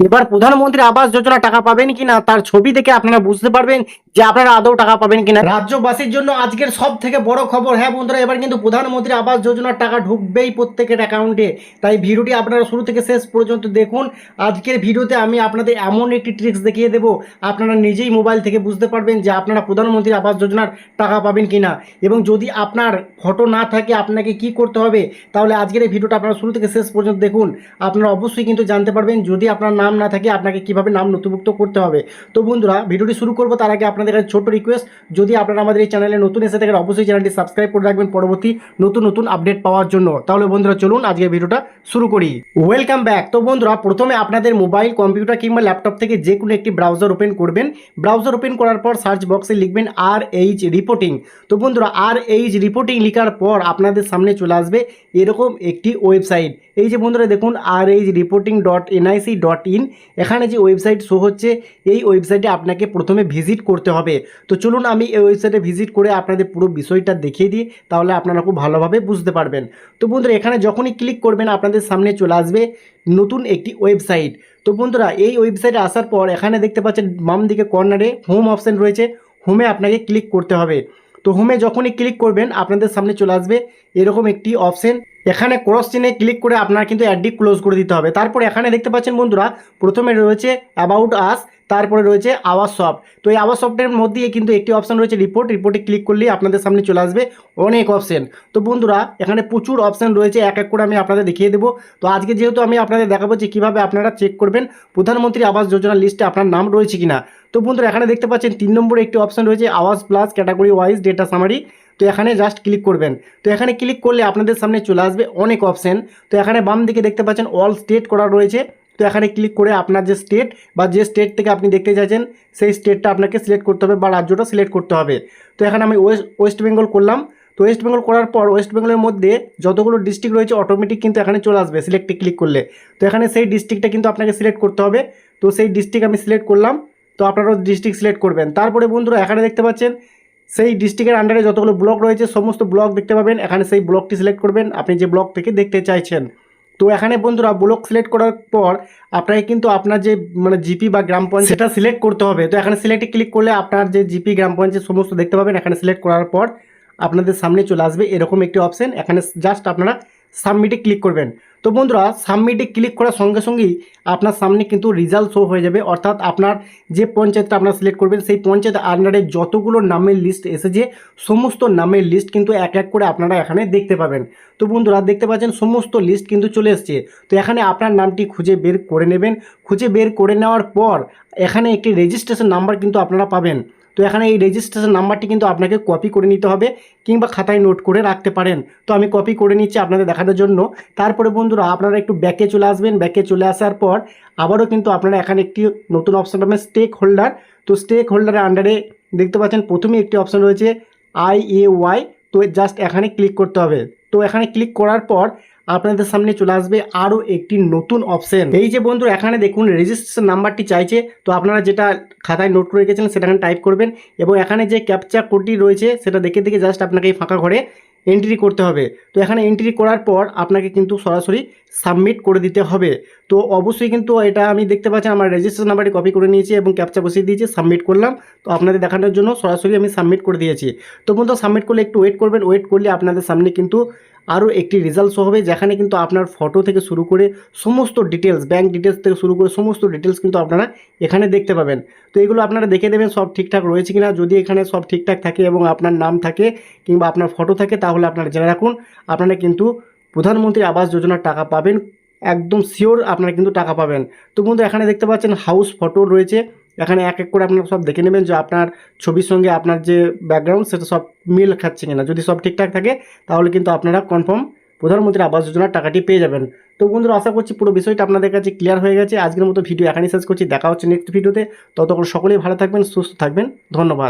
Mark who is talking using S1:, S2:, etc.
S1: এবার প্রধানমন্ত্রী আবাস যোজনা টাকা পাবেন কিনা তার ছবি দেখে আপনারা বুঝতে পারবেন যে আপনারা আদৌ টাকা পাবেন কিনা। রাজ্যবাসীর জন্য আজকের সব থেকে বড় খবর। হ্যাঁ বন্ধুরা, এবার কিন্তু প্রধানমন্ত্রী আবাস যোজনার টাকা ঢুকবেই প্রত্যেকের অ্যাকাউন্টে। তাই ভিডিওটি আপনারা শুরু থেকে শেষ পর্যন্ত দেখুন। আজকের ভিডিওতে আমি আপনাদের এমন একটি ট্রিক্স দেখিয়ে দেবো। আপনারা নিজেই মোবাইল থেকে বুঝতে পারবেন যে আপনারা প্রধানমন্ত্রী আবাস যোজনার টাকা পাবেন কিনা। এবং যদি আপনার ফটো না থাকে, আপনাকে কি করতে হবে, তাহলে আজকের এই ভিডিওটা আপনারা শুরু থেকে শেষ পর্যন্ত দেখুন। আপনারা অবশ্যই কিন্তু জানতে পারবেন। যদি আপনার নাম না থাকে আপনাকে কীভাবে নাম নথিভুক্ত করতে হবে। তো বন্ধুরা, ভিডিওটি শুরু করব, তার আগে আপনাদের কাছে ছোট রিকোয়েস্ট যদি আপনারা আমাদের এই চ্যানেলে নতুন এসে থাকেন, অবশ্যই চ্যানেলটি সাবস্ক্রাইব করে রাখবেন পরবর্তী নতুন নতুন আপডেট পাওয়ার জন্য। তাহলে বন্ধুরা, চলুন আজকে ভিডিওটা শুরু করি। ওয়েলকাম ব্যাক তো বন্ধুরা, প্রথমে আপনাদের মোবাইল কম্পিউটার কিংবা ল্যাপটপ থেকে যে কোনো একটি ব্রাউজার ওপেন করবেন। ব্রাউজার ওপেন করার পর সার্চ বক্সে লিখবেন আর এইচ রিপোর্টিং তো বন্ধুরা আর এইচ রিপোর্টিং লেখার পর আপনাদের সামনে চলে আসবে এরকম একটি ওয়েবসাইট এই যে বন্ধুরা, দেখুন R H reporting dot NIC dot এখানে যে ওয়েবসাইট শো হচ্ছে, এই ওয়েবসাইটে আপনাকে প্রথমে ভিজিট করতে হবে। তো চলুন আমি এই ওয়েবসাইটে ভিজিট করে আপনাদের পুরো বিষয়টা দেখিয়ে দিই, তাহলে আপনারা খুব ভালোভাবে বুঝতে পারবেন। তো বন্ধুরা, এখানে যখনই ক্লিক করবেন, আপনাদের সামনে চলে আসবে নতুন একটি ওয়েবসাইট তো বন্ধুরা, এই ওয়েবসাইটে আসার পর এখানে দেখতে পাচ্ছেন, বাম দিকে কর্নারে হোম অপশন রয়েছে। হোমে আপনাকে ক্লিক করতে হবে। তো হোমে যখনই ক্লিক করবেন, আপনাদের সামনে চলে আসবে এরকম একটি অপশন এখানে ক্রস চিনে ক্লিক করে আপনার কিন্তু অ্যাডটি ক্লোজ করে দিতে হবে। তারপর এখানে দেখতে পাচ্ছেন বন্ধুরা, প্রথমে রয়েছে অ্যাবাউট আস তারপরে রয়েছে আওয়াজ সফট তো এই আওয়াজ সফটের মধ্যে কিন্তু একটি অপশান রয়েছে রিপোর্ট রিপোর্টে ক্লিক করলেই আপনাদের সামনে চলে আসবে অনেক অপশান তো বন্ধুরা, এখানে প্রচুর অপশান রয়েছে, এক এক করে আমি আপনাদের দেখিয়ে দেবো। তো আজকে যেহেতু আমি আপনাদের দেখাবো যে কীভাবে আপনারা চেক করবেন, প্রধানমন্ত্রী আবাস যোজনার লিস্টে আপনার নাম রয়েছে কিনা। তো বন্ধুরা, এখানে দেখতে পাচ্ছেন তিন নম্বরে একটি অপশন রয়েছে, Awaas plus category wise data summary তো এখানে জাস্ট ক্লিক করবেন। তো এখানে ক্লিক করলে আপনাদের সামনে চলে আসবে অনেক অপশন তো এখানে বাম দিকে দেখতে পাচ্ছেন অল স্টেট করা রয়েছে। তো এখানে ক্লিক করে আপনার যে স্টেট বা যে স্টেট থেকে আপনি দেখতে চাইছেন, সেই স্টেটটা আপনাকে সিলেক্ট করতে হবে বা রাজ্যটা সিলেক্ট করতে হবে। তো এখানে আমি ওয়েস্ট ওয়েস্ট বেঙ্গল করলাম। তো ওয়েস্ট বেঙ্গল করার পর ওয়েস্ট বেঙ্গলের মধ্যে যতগুলো ডিস্ট্রিক্ট রয়েছে অটোমেটিক কিন্তু এখানে চলে আসবে সিলেক্টে ক্লিক করলে। তো এখানে সেই ডিস্ট্রিক্টটা কিন্তু আপনাকে সিলেক্ট করতে হবে। তো সেই ডিস্ট্রিক্ট আমি সিলেক্ট করলাম। তো আপনারাও ডিস্ট্রিক্ট সিলেক্ট করবেন। তারপরে বন্ধুরা এখানে দেখতে পাচ্ছেন সেই ডিস্ট্রিক্টের আন্ডারে যতগুলো ব্লক রয়েছে, সমস্ত ব্লক দেখতে পাবেন। এখানে সেই ব্লকটি সিলেক্ট করবেন। আপনি যে ব্লক থেকে দেখতে চাইছেন। তো এখানে বন্ধুরা ব্লক সিলেক্ট করার পর আপনাকে কিন্তু আপনার যে মানে জিপি বা গ্রাম পঞ্চায়েত, সেটা সিলেক্ট করতে হবে। তো এখানে সিলেক্টে ক্লিক করলে আপনার যে জিপি গ্রাম পঞ্চায়েত সমস্ত দেখতে পাবেন। এখানে সিলেক্ট করার পর আপনাদের সামনে চলে আসবে এরকম একটি অপশান এখানে জাস্ট আপনারা সাবমিটে ক্লিক করবেন। তো বন্ধুরা, সাবমিটে ক্লিক করার সঙ্গে সঙ্গেই আপনার সামনে কিন্তু রেজাল্ট শো হয়ে যাবে। অর্থাৎ আপনার যে পঞ্চায়েতটা আপনারা সিলেক্ট করবেন, সেই পঞ্চায়েত আন্ডারে যতগুলো নামের লিস্ট এসেছে, সমস্ত নামের লিস্ট কিন্তু এক এক করে আপনারা এখানে দেখতে পাবেন। তো বন্ধুরা, দেখতে পাচ্ছেন সমস্ত লিস্ট কিন্তু চলে এসছে। তো এখানে আপনার নামটি খুঁজে বের করে নেবেন। খুঁজে বের করে নেওয়ার পর এখানে একটি রেজিস্ট্রেশন নাম্বার কিন্তু আপনারা পাবেন। তো এখানে এই রেজিস্ট্রেশন নাম্বারটি কিন্তু আপনাকে কপি করে নিতে হবে কিংবা খাতায় নোট করে রাখতে পারেন। তো আমি কপি করে নিচ্ছি আপনাদের দেখানোর জন্য। তারপরে বন্ধুরা, আপনারা একটু ব্যাকে চলে আসবেন। ব্যাকে চলে আসার পর আবারও কিন্তু আপনারা এখানে একটি নতুন অপশন পাবেন স্টেক হোল্ডার তো স্টেক হোল্ডারের আন্ডারে দেখতে পাচ্ছেন, প্রথমে একটি অপশন রয়েছে আই এ ওয়াই তো জাস্ট এখানে ক্লিক করতে হবে। তো এখানে ক্লিক করার পর আপনাদের সামনে চলে আসবে আরও একটি নতুন অপশন এই যে বন্ধু এখানে দেখুন রেজিস্ট্রেশন নাম্বারটি চাইছে। তো আপনারা যেটা খাতায় নোট করে রেখেছেন সেটা এখানে টাইপ করবেন এবং এখানে যে ক্যাপচা কোডটি রয়েছে, সেটা দেখে দেখে জাস্ট আপনাকে এই ফাঁকা ঘরে এন্ট্রি করতে হবে। তো এখানে এন্ট্রি করার পর আপনাকে কিন্তু সরাসরি সাবমিট করে দিতে হবে। তো অবশ্যই কিন্তু এটা আমি দেখতে পাচ্ছি, আমার রেজিস্ট্রেশন নাম্বারটি কপি করে নিয়েছি এবং ক্যাপচা বসিয়ে দিয়েছি সাবমিট করলাম। তো আপনাদের দেখানোর জন্য সরাসরি আমি সাবমিট করে দিয়েছি। তো বন্ধু সাবমিট করলে একটু ওয়েট করবেন। ওয়েট করলে আপনাদের সামনে কিন্তু আরও একটি রেজাল্ট শো হবে যেখানে কিন্তু আপনার ফটো থেকে শুরু করে সমস্ত ডিটেলস ব্যাঙ্ক ডিটেলস থেকে শুরু করে সমস্ত ডিটেলস কিন্তু আপনারা এখানে দেখতে পাবেন। তো এগুলো আপনারা দেখে দেবেন সব ঠিকঠাক রয়েছে কিনা। যদি এখানে সব ঠিকঠাক থাকে এবং আপনার নাম থাকে কিংবা আপনার ফটো থাকে, তাহলে আপনারা জেনে রাখুন, আপনারা কিন্তু প্রধানমন্ত্রী আবাস যোজনার টাকা পাবেন। একদম শিওর আপনারা কিন্তু টাকা পাবেন। তো বন্ধু, এখানে দেখতে পাচ্ছেন হাউস ফটো রয়েছে। এখানে এক এক করে আপনারা সব দেখে নেবেন যে আপনার ছবির সঙ্গে আপনার যে ব্যাকগ্রাউন্ড সেটা সব মিল খাচ্ছে কিনা। যদি সব ঠিকঠাক থাকে, তাহলে কিন্তু আপনারা কনফার্ম প্রধানমন্ত্রী আবাস যোজনার টাকাটি পেয়ে যাবেন। তো বন্ধুরা, আশা করছি পুরো বিষয়টা আপনাদের কাছে ক্লিয়ার হয়ে গেছে। আজকের মতো ভিডিও এখানেই শেষ করছি। দেখা হচ্ছে নেক্সট ভিডিওতে ততক্ষণ সকলেই ভালো থাকবেন, সুস্থ থাকবেন। ধন্যবাদ।